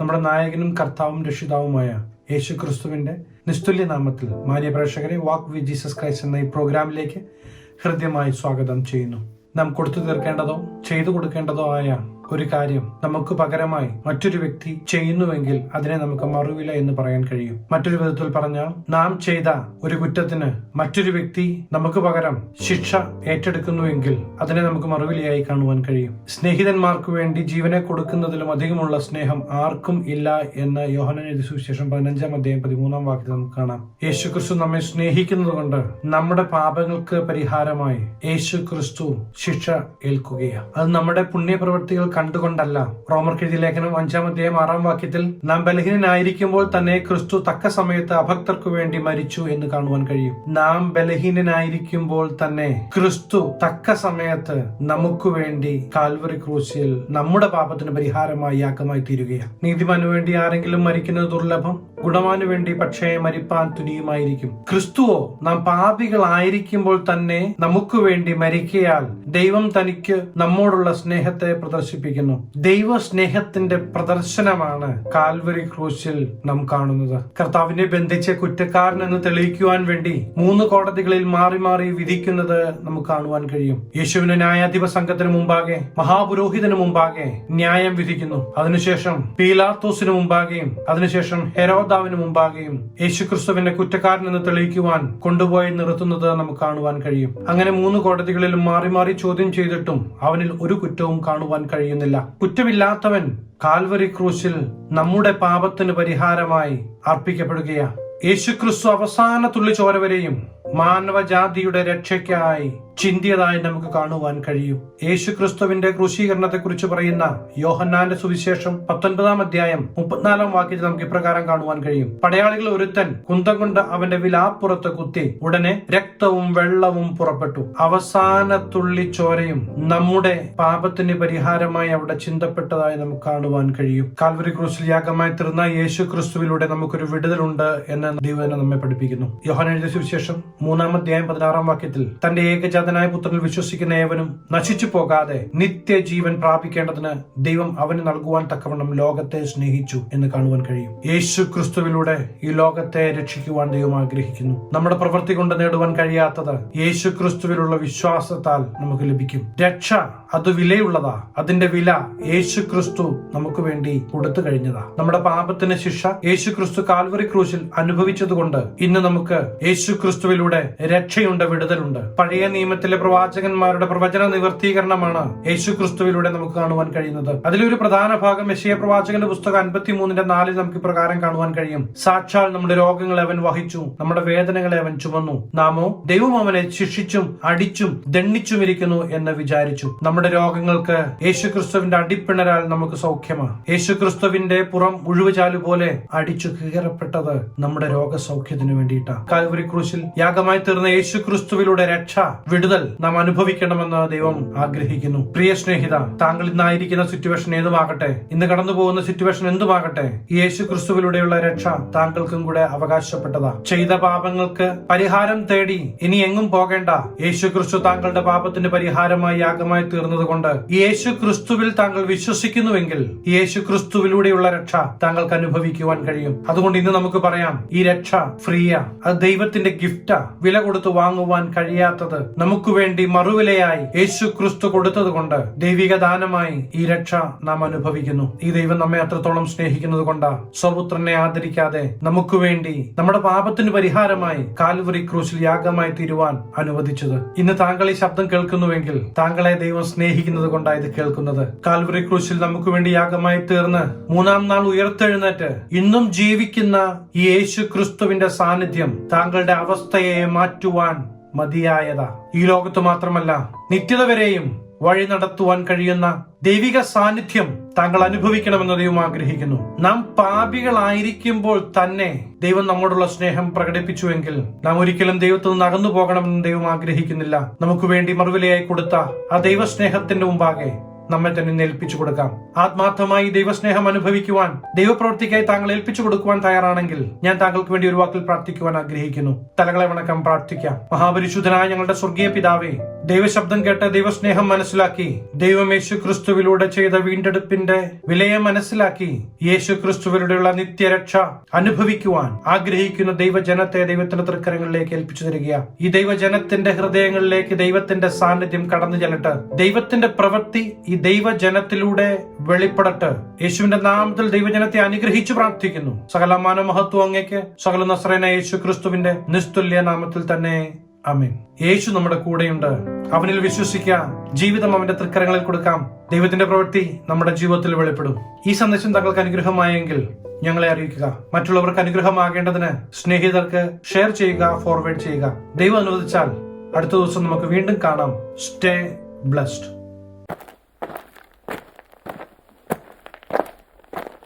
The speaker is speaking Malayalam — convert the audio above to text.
നമ്മുടെ നായകനും കർത്താവും രക്ഷിതാവുമായ യേശു ക്രിസ്തുവിന്റെ നിസ്തുല്യ നാമത്തിൽ മാന്യ പ്രേക്ഷകരെ വാക്ക് വി ജീസസ് ക്രൈസ്റ്റ് എന്ന ഈ പ്രോഗ്രാമിലേക്ക് ഹൃദ്യമായി സ്വാഗതം ചെയ്യുന്നു. നാം കൊടുത്തു തീർക്കേണ്ടതോ ചെയ്തു കൊടുക്കേണ്ടതോ ആയ ഒരു കാര്യം നമുക്ക് പകരമായി മറ്റൊരു വ്യക്തി ചെയ്യുന്നുവെങ്കിൽ അതിനെ നമുക്ക് മറുവില എന്ന് പറയാൻ കഴിയും. മറ്റൊരു വിധത്തിൽ പറഞ്ഞാൽ നാം ചെയ്ത ഒരു കുറ്റത്തിന് മറ്റൊരു വ്യക്തി നമുക്ക് പകരം ശിക്ഷ ഏറ്റെടുക്കുന്നുവെങ്കിൽ അതിനെ നമുക്ക് മറുവിലയായി കാണുവാൻ കഴിയും. സ്നേഹിതന്മാർക്ക് വേണ്ടി ജീവനെ കൊടുക്കുന്നതിലും അധികമുള്ള സ്നേഹം ആർക്കും ഇല്ല എന്ന യോഹന സുവിശേഷം പതിനഞ്ചാം അധ്യായം പതിമൂന്നാം വാക്യത്തിൽ നമുക്ക് കാണാം. യേശു ക്രിസ്തു നമ്മെ സ്നേഹിക്കുന്നത് കൊണ്ട് നമ്മുടെ പാപങ്ങൾക്ക് പരിഹാരമായി യേശു ക്രിസ്തു ശിക്ഷ ഏൽക്കുകയാണ്. അത് നമ്മുടെ പുണ്യപ്രവൃത്തികൾ കണ്ടുകൊണ്ടല്ല. റോമർ കെഴുതി ലേഖനം അഞ്ചാം അധ്യായം ആറാം വാക്യത്തിൽ നാം ബലഹീനനായിരിക്കുമ്പോൾ തന്നെ ക്രിസ്തു തക്ക സമയത്ത് അഭക്തർക്കു വേണ്ടി മരിച്ചു എന്ന് കാണുവാൻ കഴിയും. നാം ബലഹീനനായിരിക്കുമ്പോൾ തന്നെ ക്രിസ്തു തക്ക സമയത്ത് നമുക്ക് വേണ്ടി കാൽവറി ക്രൂശിൽ നമ്മുടെ പാപത്തിന് പരിഹാരമായി യാക്കമായി തീരുകയാണ്. നീതിമാനു വേണ്ടി ആരെങ്കിലും മരിക്കുന്നത് ദുർലഭം ഗുണമാനു വേണ്ടി പക്ഷേ മരിപ്പാൻ തുനിയുമായിരിക്കും. ക്രിസ്തുവോ നാം പാപികളായിരിക്കുമ്പോൾ തന്നെ നമുക്ക് വേണ്ടി മരിക്കയാൽ ദൈവം തനിക്ക് നമ്മോടുള്ള സ്നേഹത്തെ പ്രദർശിപ്പിക്കുന്നു ദൈവ സ്നേഹത്തിന്റെ പ്രദർശനമാണ് കാൽവരി ക്രൂശിൽ നാം കാണുന്നത്. കർത്താവിനെ ബന്ധിച്ച കുറ്റക്കാരൻ എന്ന് തെളിയിക്കുവാൻ വേണ്ടി മൂന്ന് കോടതികളിൽ മാറി മാറി വിധിക്കുന്നത് നമുക്ക് കാണുവാൻ കഴിയും. യേശുവിന് ന്യായാധിപ സംഘത്തിന് മുമ്പാകെ മഹാപുരോഹിതന് മുമ്പാകെ ന്യായം വിധിക്കുന്നു. അതിനുശേഷം പീലാത്തോസിന് മുമ്പാകെയും അതിനുശേഷം ഹെരോദാവിന് മുമ്പാകെയും യേശു ക്രിസ്തുവിന്റെ കുറ്റക്കാരൻ എന്ന് തെളിയിക്കുവാൻ കൊണ്ടുപോയി നിർത്തുന്നത് നമുക്ക് കാണുവാൻ കഴിയും. അങ്ങനെ മൂന്ന് കോടതികളിലും മാറി മാറി ചോദ്യം ചെയ്തിട്ടും അവനിൽ ഒരു കുറ്റവും കാണുവാൻ കഴിയുന്നില്ല കുറ്റമില്ലാത്തവൻ കാൽവരി ക്രൂശിൽ നമ്മുടെ പാപത്തിന് പരിഹാരമായി അർപ്പിക്കപ്പെടുകയാണ്. യേശുക്രിസ്തു അവസാന തുള്ളി വരെയും മാനവജാതിയുടെ രക്ഷയ്ക്കായി ചിന്തിയതായി നമുക്ക് കാണുവാൻ കഴിയും. യേശു ക്രിസ്തുവിന്റെ ക്രൂശീകരണത്തെ കുറിച്ച് പറയുന്ന യോഹന്നാന്റെ സുവിശേഷം പത്തൊൻപതാം അധ്യായം മുപ്പത്തിനാലാം വാക്യത്തിൽ നമുക്ക് ഇപ്രകാരം കാണുവാൻ കഴിയും. പടയാളികൾ ഒരുത്തൻ കുന്തം കൊണ്ട് അവന്റെ വിലാപ്പുറത്ത് കുത്തി ഉടനെ രക്തവും വെള്ളവും പുറപ്പെട്ടു. അവസാന തുള്ളി ചോരയും നമ്മുടെ പാപത്തിന് പരിഹാരമായി അവിടെ ചിന്തപ്പെട്ടതായി നമുക്ക് കാണുവാൻ കഴിയും. കാൽവരി ക്രൂശിൽ യാഗമായി തീർന്ന യേശു ക്രിസ്തുവിലൂടെ നമുക്കൊരു വിടുതലുണ്ട് എന്ന് ദൈവനെ നമ്മെ പഠിപ്പിക്കുന്നു. യോഹന എഴുതിയ സുവിശേഷം മൂന്നാം അധ്യായം പതിനാറാം വാക്യത്തിൽ തന്റെ ഏകജാതനായ പുത്രനിൽ വിശ്വസിക്കുന്ന ഏവനും നശിച്ചു പോകാതെ നിത്യജീവൻ പ്രാപിക്കേണ്ടതിന് ദൈവം അവന് നൽകുവാൻ തക്കവണ്ണം ലോകത്തെ സ്നേഹിച്ചു എന്ന് കാണുവാൻ കഴിയും. യേശു ക്രിസ്തുവിലൂടെ ഈ ലോകത്തെ രക്ഷിക്കുവാൻ ദൈവം ആഗ്രഹിക്കുന്നു. നമ്മുടെ പ്രവൃത്തി കൊണ്ട് നേടുവാൻ കഴിയാത്തത് യേശു ക്രിസ്തുവിലുള്ള വിശ്വാസത്താൽ നമുക്ക് ലഭിക്കും. രക്ഷ അത് വിലയുള്ളതാ. അതിന്റെ വില യേശു ക്രിസ്തു നമുക്ക് വേണ്ടി കൊടുത്തു കഴിഞ്ഞതാ. നമ്മുടെ പാപത്തിന് ശിക്ഷ യേശു ക്രിസ്തു കാൽവറി ക്രൂശിൽ അനുഭവിച്ചതുകൊണ്ട് ഇന്ന് നമുക്ക് യേശു ക്രിസ്തുവിലൂടെ രക്ഷയുണ്ട് വിടുതലുണ്ട്. പഴയ നിയമത്തിലെ പ്രവാചകന്മാരുടെ പ്രവചന നിവർത്തീകരണമാണ് യേശു ക്രിസ്തുവിലൂടെ നമുക്ക് കാണുവാൻ കഴിയുന്നത്. അതിലൊരു പ്രധാന ഭാഗം യശയ പ്രവാചകന്റെ പുസ്തകം അൻപത്തി മൂന്നിന്റെ നാലിൽ നമുക്ക് പ്രകാരം കാണുവാൻ കഴിയും. സാക്ഷാൽ നമ്മുടെ രോഗങ്ങളെ അവൻ വഹിച്ചു നമ്മുടെ വേദനകളെ അവൻ ചുമന്നു. നാമോ ദൈവം അവനെ ശിക്ഷിച്ചും അടിച്ചും ദണ്ണിച്ചും ഇരിക്കുന്നു എന്ന് വിചാരിച്ചു. നമ്മുടെ രോഗങ്ങൾക്ക് യേശു ക്രിസ്തുവിന്റെ അടിപ്പിണരാൽ നമുക്ക് സൗഖ്യമാണ്. യേശു ക്രിസ്തുവിന്റെ പുറം ഉഴുവുചാലു പോലെ അടിച്ചു കീറപ്പെട്ടത് നമ്മുടെ രോഗസൗഖ്യത്തിന് വേണ്ടിയിട്ടാണ്. കാൽവരി ക്രൂശിൽ യാഗമായി തീർന്ന യേശു ക്രിസ്തുവിലൂടെ രക്ഷ വിടുതൽ നാം അനുഭവിക്കണമെന്ന് ദൈവം ആഗ്രഹിക്കുന്നു. പ്രിയ സ്നേഹിത താങ്കൾ ഇന്നായിരിക്കുന്ന സിറ്റുവേഷൻ ഏതുമാകട്ടെ? ഇന്ന് കടന്നു പോകുന്ന സിറ്റുവേഷൻ എന്തുമാകട്ടെ? യേശു ക്രിസ്തുവിലൂടെയുള്ള രക്ഷ താങ്കൾക്കും കൂടെ അവകാശപ്പെട്ടതാ. ചെയ്ത പാപങ്ങൾക്ക് പരിഹാരം തേടി ഇനി എങ്ങും പോകേണ്ട. യേശു ക്രിസ്തു താങ്കളുടെ പാപത്തിന് പരിഹാരമായി യാഗമായി തീർന്നത് കൊണ്ട് യേശു ക്രിസ്തുവിൽ താങ്കൾ വിശ്വസിക്കുന്നുവെങ്കിൽ യേശു ക്രിസ്തുവിലൂടെയുള്ള രക്ഷ താങ്കൾക്ക് അനുഭവിക്കുവാൻ കഴിയും. അതുകൊണ്ട് ഇന്ന് നമുക്ക് പറയാം ഈ രക്ഷ ഫ്രീയാ. അത് ദൈവത്തിന്റെ ഗിഫ്റ്റാ വില കൊടുത്ത് വാങ്ങുവാൻ കഴിയാത്തത്? നമുക്ക് വേണ്ടി മറുവിലയായി യേശു ക്രിസ്തു കൊടുത്തത് കൊണ്ട് ദൈവിക ദാനമായി ഈ രക്ഷ നാം അനുഭവിക്കുന്നു. ഈ ദൈവം നമ്മെ അത്രത്തോളം സ്നേഹിക്കുന്നത് കൊണ്ടാ. സ്വപുത്രനെ ആദരിക്കാതെ നമുക്ക് വേണ്ടി നമ്മുടെ പാപത്തിന് പരിഹാരമായി കാൽവറി ക്രൂശിൽ യാഗമായി തീരുവാൻ അനുവദിച്ചത്. ഇന്ന് താങ്കൾ ഈ ശബ്ദം കേൾക്കുന്നുവെങ്കിൽ താങ്കളെ ദൈവം സ്നേഹിക്കുന്നത് കൊണ്ടാണ് ഇത് കേൾക്കുന്നത്. കാൽവറി ക്രൂശിൽ നമുക്ക് വേണ്ടി യാഗമായി തീർന്ന് മൂന്നാം നാൾ ഉയർത്തെഴുന്നേറ്റ് ഇന്നും ജീവിക്കുന്ന ഈ യേശു ക്രിസ്തുവിന്റെ സാന്നിധ്യം താങ്കളുടെ അവസ്ഥയെ മാറ്റുവാൻ മതിയായതാ. ഈ ലോകത്ത് മാത്രമല്ല നിത്യത വരെയും വഴി നടത്തുവാൻ കഴിയുന്ന ദൈവിക സാന്നിധ്യം താങ്കൾ അനുഭവിക്കണമെന്ന് ദൈവം ആഗ്രഹിക്കുന്നു. നാം പാപികളായിരിക്കുമ്പോൾ തന്നെ ദൈവം നമ്മോടുള്ള സ്നേഹം പ്രകടിപ്പിച്ചുവെങ്കിൽ നാം ഒരിക്കലും ദൈവത്തിൽ നിന്ന് അകന്നു പോകണമെന്ന് ദൈവം ആഗ്രഹിക്കുന്നില്ല. നമുക്ക് വേണ്ടി മറുവിലയായി കൊടുത്ത ആ ദൈവസ്നേഹത്തിന്റെ മുമ്പാകെ നമ്മെ തന്നെ ഏൽപ്പിച്ചു കൊടുക്കാം. ആത്മാർത്ഥമായി ദൈവസ്നേഹം അനുഭവിക്കുവാൻ ദൈവപ്രവൃത്തിക്കായി താങ്കൾ ഏൽപ്പിച്ചു കൊടുക്കുവാൻ തയ്യാറാണെങ്കിൽ ഞാൻ താങ്കൾക്ക് വേണ്ടി ഒരു വാക്കിൽ പ്രാർത്ഥിക്കുവാൻ ആഗ്രഹിക്കുന്നു. തലകളെ വണക്കം പ്രാർത്ഥിക്കാം. മഹാപരിശുദ്ധനായ ഞങ്ങളുടെ സ്വർഗീയ പിതാവേ ദൈവശബ്ദം കേട്ട ദൈവസ്നേഹം മനസ്സിലാക്കി ദൈവം യേശു ക്രിസ്തുവിലൂടെ ചെയ്ത വീണ്ടെടുപ്പിന്റെ വിലയെ മനസ്സിലാക്കി യേശു ക്രിസ്തുവിലൂടെയുള്ള നിത്യരക്ഷ അനുഭവിക്കുവാൻ ആഗ്രഹിക്കുന്ന ദൈവജനത്തെ ദൈവത്തിന്റെ തൃക്കരങ്ങളിലേക്ക് ഏൽപ്പിച്ചു തരിക ഈ ദൈവജനത്തിന്റെ ഹൃദയങ്ങളിലേക്ക് ദൈവത്തിന്റെ സാന്നിധ്യം കടന്നു ചെല്ലട്ട്. ദൈവത്തിന്റെ പ്രവൃത്തി ഈ ദൈവജനത്തിലൂടെ വെളിപ്പെടട്ട്. യേശുവിന്റെ നാമത്തിൽ ദൈവജനത്തെ അനുഗ്രഹിച്ചു പ്രാർത്ഥിക്കുന്നു. സകലമാന മഹത്വം അങ്ങേക്ക്. സകല നസ്രേന യേശു ക്രിസ്തുവിന്റെ നിസ്തുല്യ നാമത്തിൽ തന്നെ അമീൻ യേശു നമ്മുടെ കൂടെയുണ്ട്. അവനിൽ വിശ്വസിക്കാം ജീവിതം അവന്റെ തൃക്കരങ്ങളിൽ കൊടുക്കാം. ദൈവത്തിന്റെ പ്രവൃത്തി നമ്മുടെ ജീവിതത്തിൽ വെളിപ്പെടും. ഈ സന്ദേശം തങ്ങൾക്ക് അനുഗ്രഹമായെങ്കിൽ ഞങ്ങളെ അറിയിക്കുക. മറ്റുള്ളവർക്ക് അനുഗ്രഹമാകേണ്ടതിന് സ്നേഹിതർക്ക് ഷെയർ ചെയ്യുക ഫോർവേഡ് ചെയ്യുക. ദൈവം അനുവദിച്ചാൽ അടുത്ത ദിവസം നമുക്ക് വീണ്ടും കാണാം. Stay blessed.